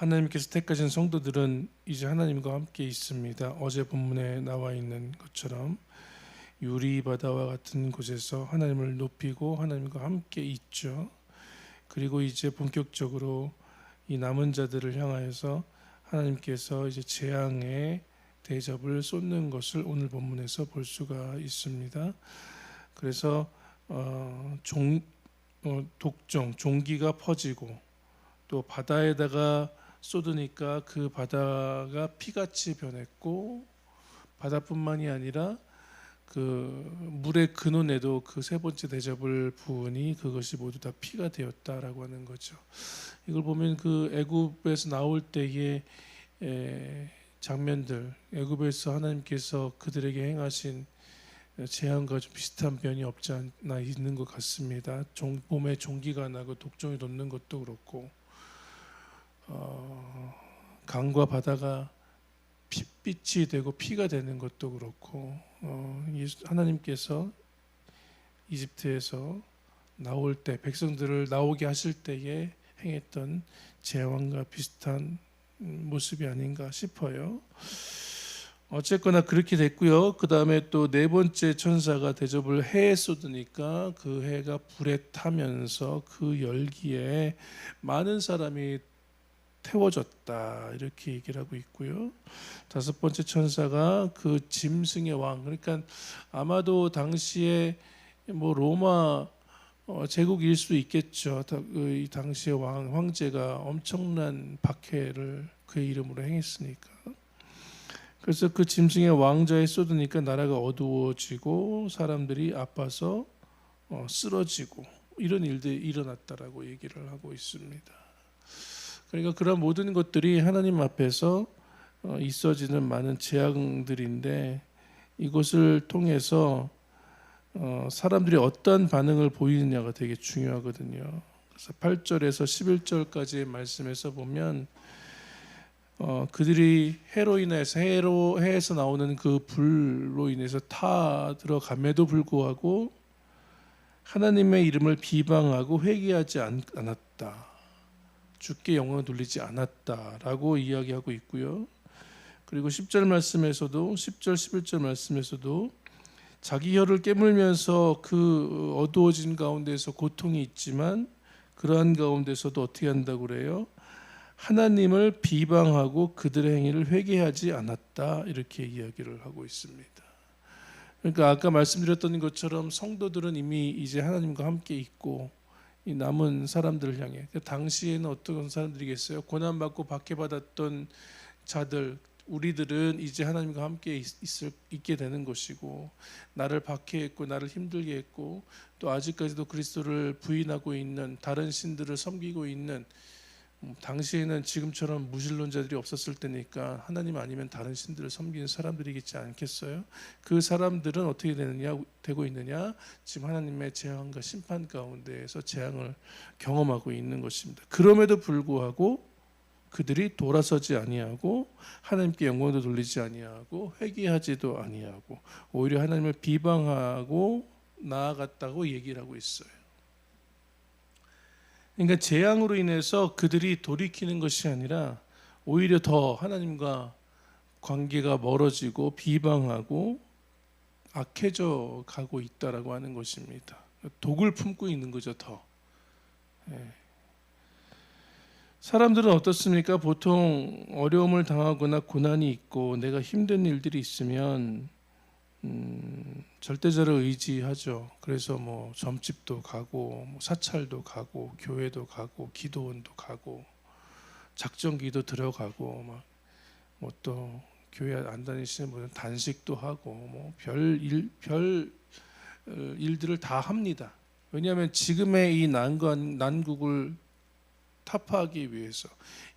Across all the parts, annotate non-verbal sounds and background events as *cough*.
하나님께서 택하신 성도들은 이제 하나님과 함께 있습니다. 어제 본문에 나와 있는 것처럼 유리 바다와 같은 곳에서 하나님을 높이고 하나님과 함께 있죠. 그리고 이제 본격적으로 이 남은 자들을 향하여서 하나님께서 이제 재앙의 대접을 쏟는 것을 오늘 본문에서 볼 수가 있습니다. 그래서 어, 종, 어, 독종, 종기가 퍼지고 또 바다에다가 쏟으니까 그 바다가 피같이 변했고 바다뿐만이 아니라 그 물의 근원에도 그 세 번째 대접을 부으니 그것이 모두 다 피가 되었다라고 하는 거죠. 이걸 보면 그 애굽에서 나올 때의 에, 장면들, 애굽에서 하나님께서 그들에게 행하신 재앙과 좀 비슷한 변이 없지 않나 있는 것 같습니다. 종, 몸에 종기가 나고 독종이 돋는 것도 그렇고 어, 강과 바다가 핏빛이 되고 피가 되는 것도 그렇고 어, 하나님께서 이집트에서 나올 때 백성들을 나오게 하실 때에 행했던 재앙과 비슷한 음, 모습이 아닌가 싶어요. 어쨌거나 그렇게 됐고요. 그 다음에 또 네 번째 천사가 대접을 해에 쏟으니까 그 해가 불에 타면서 그 열기에 많은 사람이 태워졌다 이렇게 얘기를 하고 있고요. 다섯 번째 천사가 그 짐승의 왕 그러니까 아마도 당시에 뭐 로마 어, 제국일 수 있겠죠. 다- 그이 당시의 왕 황제가 엄청난 박해를 그의 이름으로 행했으니까. 그래서 그 짐승의 왕자에 쏟으니까 나라가 어두워지고 사람들이 아파서 어, 쓰러지고 이런 일들이 일어났다라고 얘기를 하고 있습니다. 그러니까 그런 모든 것들이 하나님 앞에서 어, 있어지는 많은 재앙들인데 이것을 통해서 어, 사람들이 어떤 반응을 보이느냐가 되게 중요하거든요. 그래서 8절에서 11절까지의 말씀에서 보면 어, 그들이 해로 인해서 해로 해에서 나오는 그 불로 인해서 타 들어감에도 불구하고 하나님의 이름을 비방하고 회개하지 않, 않았다. 주께 영광을 돌리지 않았다라고 이야기하고 있고요. 그리고 10절 말씀에서도 10절 11절 말씀에서도 자기 혀를 깨물면서 그 어두워진 가운데서 고통이 있지만 그러한 가운데서도 어떻게 한다고 그래요? 하나님을 비방하고 그들의 행위를 회개하지 않았다 이렇게 이야기를 하고 있습니다. 그러니까 아까 말씀드렸던 것처럼 성도들은 이미 이제 하나님과 함께 있고 이 남은 사람들을 향해 그 당시에는 어떤 사람들이겠어요? 고난 받고 박해받았던 자들 우리들은 이제 하나님과 함께 있, 있을, 있게 되는 것이고 나를 박해했고 나를 힘들게 했고 또 아직까지도 그리스도를 부인하고 있는 다른 신들을 섬기고 있는 음, 당시에는 지금처럼 무신론자들이 없었을 때니까 하나님 아니면 다른 신들을 섬기는 사람들이겠지 않겠어요? 그 사람들은 어떻게 되느냐 되고 있느냐? 지금 하나님의 재앙과 심판 가운데에서 재앙을 경험하고 있는 것입니다. 그럼에도 불구하고 그들이 돌아서지 아니하고 하나님께 영광도 돌리지 아니하고 회개하지도 아니하고 오히려 하나님을 비방하고 나아갔다고 얘기를 하고 있어요. 그러니까 재앙으로 인해서 그들이 돌이키는 것이 아니라 오히려 더 하나님과 관계가 멀어지고 비방하고 악해져 가고 있다라고 하는 것입니다. 독을 품고 있는 거죠, 더. 예. 사람들은 어떻습니까? 보통 어려움을 당하거나 고난이 있고 내가 힘든 일들이 있으면 음, 절대자를 의지하죠. 그래서 뭐 점집도 가고 뭐 사찰도 가고 교회도 가고 기도원도 가고 작정기도 들어가고 막 뭐 또 교회 안 다니시는 분은 단식도 하고 뭐 별 일별 어, 일들을 다 합니다. 왜냐하면 지금의 이 난관 난국을 타파하기 위해서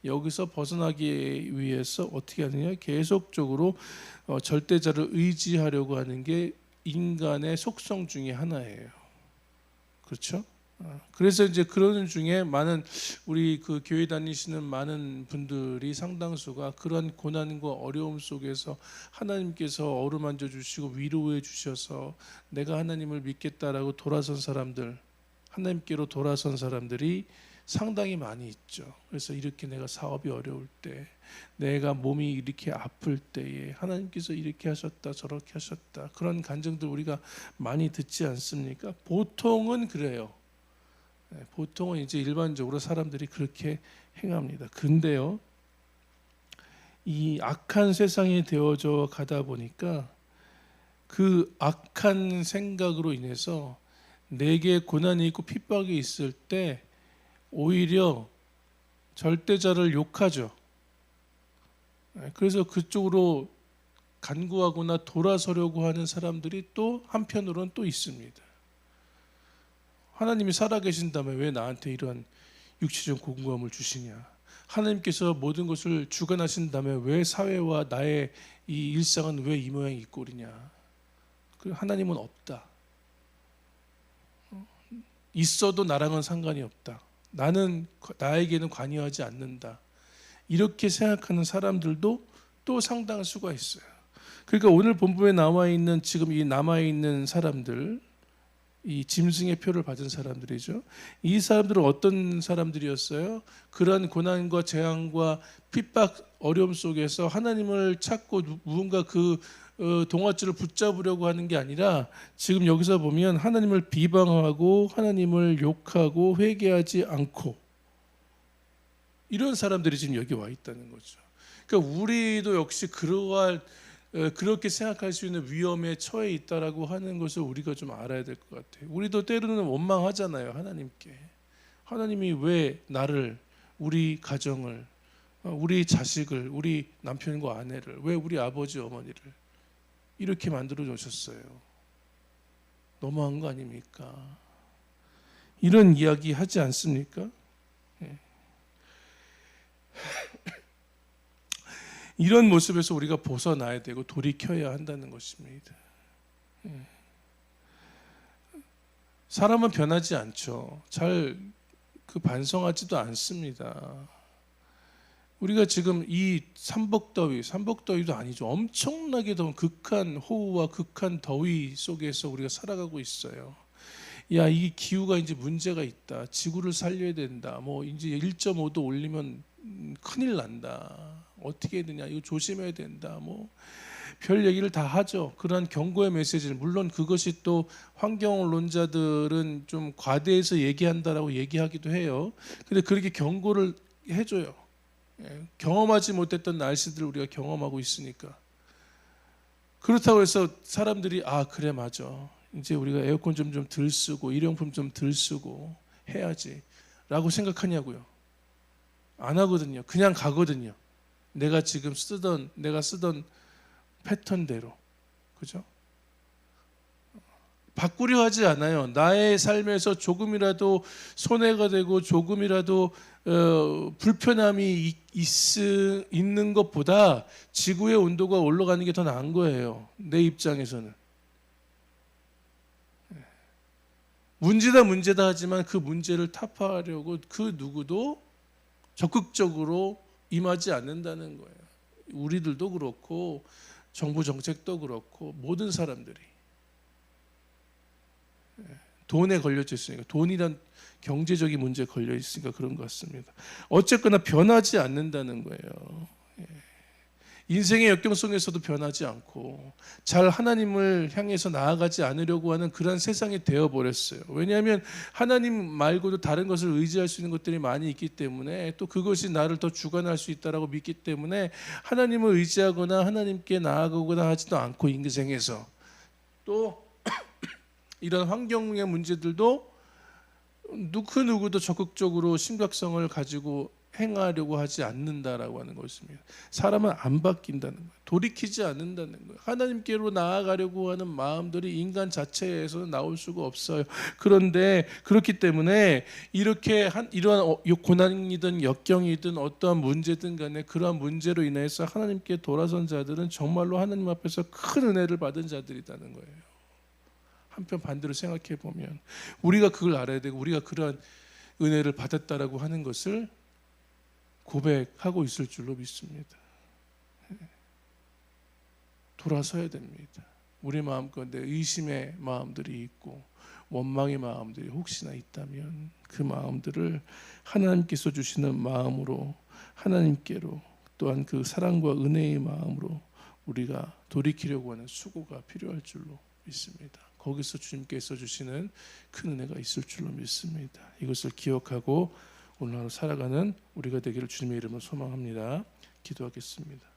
여기서 벗어나기 위해서 어떻게 하느냐 계속적으로 어, 절대자를 의지하려고 하는 게 인간의 속성 중에 하나예요. 그렇죠? 어, 그래서 이제 그런 중에 많은 우리 그 교회 다니시는 많은 분들이 상당수가 그런 고난과 어려움 속에서 하나님께서 어루만져 주시고 위로해 주셔서 내가 하나님을 믿겠다라고 돌아선 사람들 하나님께로 돌아선 사람들이 상당히 많이 있죠. 그래서 이렇게 내가 사업이 어려울 때, 내가 몸이 이렇게 아플 때에 하나님께서 이렇게 하셨다, 저렇게 하셨다. 그런 간증들 우리가 많이 듣지 않습니까? 보통은 그래요. 네, 보통은 이제 일반적으로 사람들이 그렇게 행합니다. 근데요, 이 악한 세상에 되어져 가다 보니까 그 악한 생각으로 인해서 내게 고난이 있고 핍박이 있을 때 오히려 절대자를 욕하죠. 네, 그래서 그쪽으로 간구하거나 돌아서려고 하는 사람들이 또 한편으로는 또 있습니다. 하나님이 살아계신다면 왜 나한테 이런 육체적 공고함을 주시냐? 하나님께서 모든 것을 주관하신다면 왜 사회와 나의 이 일상은 왜 이 모양 이 꼴이냐? 그 하나님은 없다. 어? 있어도 나랑은 상관이 없다. 나는 나에게는 관여하지 않는다. 이렇게 생각하는 사람들도 또 상당한 수가 있어요. 그러니까 오늘 본부에 나와 있는 지금 이 남아 있는 사람들 이 짐승의 표를 받은 사람들이죠. 이 사람들은 어떤 사람들이었어요? 그런 고난과 재앙과 핍박 어려움 속에서 하나님을 찾고 무언가 그 어, 동아줄을 붙잡으려고 하는 게 아니라 지금 여기서 보면 하나님을 비방하고 하나님을 욕하고 회개하지 않고 이런 사람들이 지금 여기 와 있다는 거죠. 그러니까 우리도 역시 그러한 어, 그렇게 생각할 수 있는 위험에 처해 있다라고 하는 것을 우리가 좀 알아야 될 것 같아요. 우리도 때로는 원망하잖아요, 하나님께. 하나님이 왜 나를, 우리 가정을, 어, 우리 자식을, 우리 남편과 아내를, 왜 우리 아버지, 어머니를 이렇게 만들어 주셨어요. 너무한 거 아닙니까? 이런 이야기 하지 않습니까? 예. *laughs* 이런 모습에서 우리가 벗어나야 되고 돌이켜야 한다는 것입니다. 예. 사람은 변하지 않죠. 잘 그 반성하지도 않습니다. 우리가 지금 이 삼복더위, 삼복더위도 아니죠. 엄청나게 더운 극한 호우와 극한 더위 속에서 우리가 살아가고 있어요. 야, 이 기후가 이제 문제가 있다. 지구를 살려야 된다. 뭐 이제 1.5도 올리면 음, 큰일 난다. 어떻게 해야 되냐? 이거 조심해야 된다. 뭐 별 얘기를 다 하죠. 그런 경고의 메시지를 물론 그것이 또 환경론자들은 좀 과대해서 얘기한다라고 얘기하기도 해요. 근데 그렇게 경고를 해줘요. 예, 경험하지 못했던 날씨들을 우리가 경험하고 있으니까. 그렇다고 해서 사람들이 아 그래 맞아. 이제 우리가 에어컨 좀 좀 덜 쓰고 일용품 좀 덜 쓰고 해야지라고 생각하냐고요. 안 하거든요. 그냥 가거든요. 내가 지금 쓰던 내가 쓰던 패턴대로. 그죠 바꾸려 하지 않아요. 나의 삶에서 조금이라도 손해가 되고 조금이라도 어, 불편함이 있, 있, 있는 것보다 지구의 온도가 올라가는 게 더 나은 거예요. 내 입장에서는. 문제다 문제다 하지만 그 문제를 타파하려고 그 누구도 적극적으로 임하지 않는다는 거예요. 우리들도 그렇고 정부 정책도 그렇고 모든 사람들이 돈에 걸려져 있으니까 돈이란 경제적인 문제에 걸려 있으니까 그런 것 같습니다. 어쨌거나 변하지 않는다는 거예요. 예. 인생의 역경 속에서도 변하지 않고 잘 하나님을 향해서 나아가지 않으려고 하는 그런 세상이 되어 버렸어요. 왜냐하면 하나님 말고도 다른 것을 의지할 수 있는 것들이 많이 있기 때문에 또 그것이 나를 더 주관할 수 있다라고 믿기 때문에 하나님을 의지하거나 하나님께 나아가거나 하지도 않고 인생에서 또 이런 환경의 문제들도 누구 누구도 적극적으로 심각성을 가지고 행하려고 하지 않는다라고 하는 것입니다. 사람은 안 바뀐다는 거예요. 돌이키지 않는다는 거예요. 하나님께로 나아가려고 하는 마음들이 인간 자체에서는 나올 수가 없어요. 그런데 그렇기 때문에 이렇게 한 이러한 어, 고난이든 역경이든 어떠한 문제든 간에 그러한 문제로 인해서 하나님께 돌아선 자들은 정말로 하나님 앞에서 큰 은혜를 받은 자들이라는 거예요. 한편 반대로 생각해 보면 우리가 그걸 알아야 되고 우리가 그러한 은혜를 받았다라고 하는 것을 고백하고 있을 줄로 믿습니다. 돌아서야 됩니다. 우리 마음 가운데 의심의 마음들이 있고 원망의 마음들이 혹시나 있다면 그 마음들을 하나님께서 주시는 마음으로 하나님께로 또한 그 사랑과 은혜의 마음으로 우리가 돌이키려고 하는 수고가 필요할 줄로 믿습니다. 거기서 주님께서 주시는 큰 은혜가 있을 줄로 믿습니다. 이것을 기억하고 오늘 하루 살아가는 우리가 되기를 주님의 이름으로 소망합니다. 기도하겠습니다.